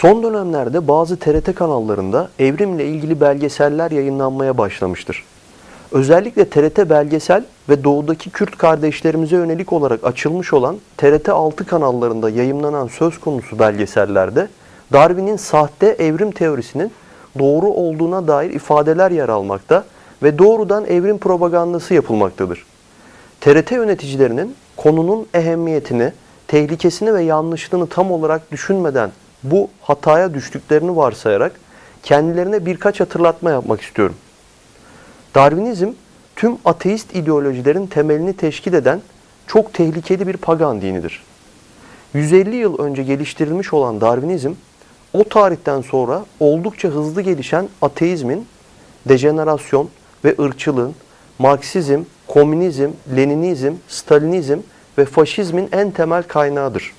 Son dönemlerde bazı TRT kanallarında evrimle ilgili belgeseller yayınlanmaya başlamıştır. Özellikle TRT belgesel ve doğudaki Kürt kardeşlerimize yönelik olarak açılmış olan TRT 6 kanallarında yayımlanan söz konusu belgesellerde Darwin'in sahte evrim teorisinin doğru olduğuna dair ifadeler yer almakta ve doğrudan evrim propagandası yapılmaktadır. TRT yöneticilerinin konunun ehemmiyetini, tehlikesini ve yanlışlığını tam olarak düşünmeden bu hataya düştüklerini varsayarak kendilerine birkaç hatırlatma yapmak istiyorum. Darwinizm tüm ateist ideolojilerin temelini teşkil eden çok tehlikeli bir pagan dinidir. 150 yıl önce geliştirilmiş olan Darwinizm o tarihten sonra oldukça hızlı gelişen ateizmin dejenerasyon ve ırkçılığın, Marksizm, komünizm, Leninizm, Stalinizm ve faşizmin en temel kaynağıdır.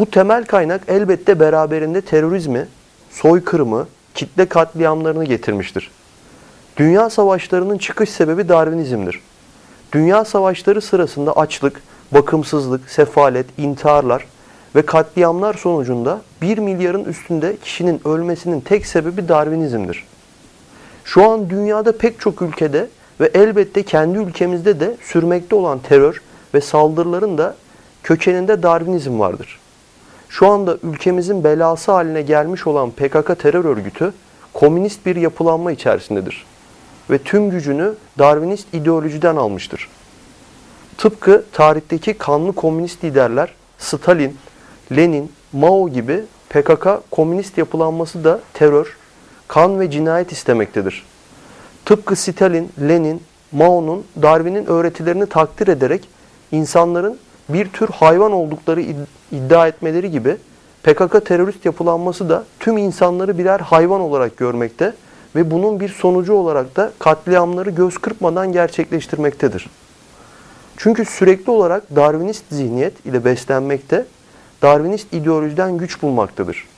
Bu temel kaynak elbette beraberinde terörizmi, soykırımı, kitle katliamlarını getirmiştir. Dünya savaşlarının çıkış sebebi Darwinizm'dir. Dünya savaşları sırasında açlık, bakımsızlık, sefalet, intiharlar ve katliamlar sonucunda 1 milyarın üstünde kişinin ölmesinin tek sebebi Darwinizm'dir. Şu an dünyada pek çok ülkede ve elbette kendi ülkemizde de sürmekte olan terör ve saldırıların da kökeninde Darwinizm vardır. Şu anda ülkemizin belası haline gelmiş olan PKK terör örgütü komünist bir yapılanma içerisindedir ve tüm gücünü Darwinist ideolojiden almıştır. Tıpkı tarihteki kanlı komünist liderler Stalin, Lenin, Mao gibi PKK komünist yapılanması da terör, kan ve cinayet istemektedir. Tıpkı Stalin, Lenin, Mao'nun Darwin'in öğretilerini takdir ederek insanların bir tür hayvan oldukları id- iddia etmeleri gibi PKK terörist yapılanması da tüm insanları birer hayvan olarak görmekte ve bunun bir sonucu olarak da katliamları göz kırpmadan gerçekleştirmektedir. Çünkü sürekli olarak Darwinist zihniyet ile beslenmekte, Darwinist ideolojiden güç bulmaktadır.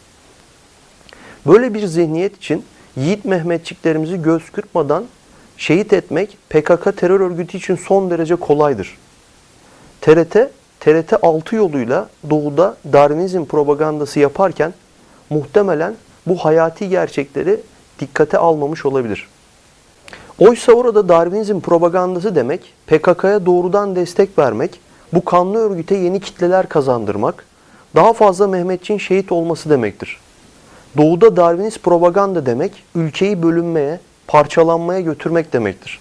Böyle bir zihniyet için Yiğit Mehmetçiklerimizi göz kırpmadan şehit etmek PKK terör örgütü için son derece kolaydır. TRT, TRT 6 yoluyla doğuda Darwinizm propagandası yaparken muhtemelen bu hayati gerçekleri dikkate almamış olabilir. Oysa orada Darwinizm propagandası demek, PKK'ya doğrudan destek vermek, bu kanlı örgüte yeni kitleler kazandırmak, daha fazla Mehmetçiğin şehit olması demektir. Doğuda Darwinist propaganda demek, ülkeyi bölünmeye, parçalanmaya götürmek demektir.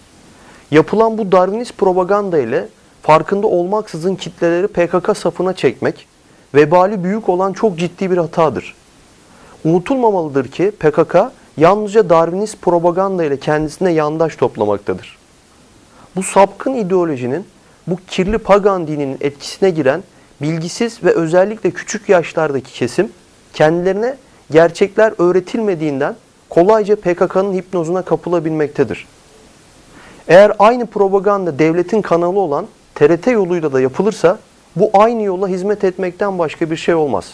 Yapılan bu Darwinist propaganda ile farkında olmaksızın kitleleri PKK safına çekmek, vebali büyük olan çok ciddi bir hatadır. Unutulmamalıdır ki PKK yalnızca Darwinist propaganda ile kendisine yandaş toplamaktadır. Bu sapkın ideolojinin, bu kirli pagan dininin etkisine giren bilgisiz ve özellikle küçük yaşlardaki kesim kendilerine gerçekler öğretilmediğinden kolayca PKK'nın hipnozuna kapılabilmektedir. Eğer aynı propaganda devletin kanalı olan TRT yoluyla da yapılırsa bu aynı yola hizmet etmekten başka bir şey olmaz.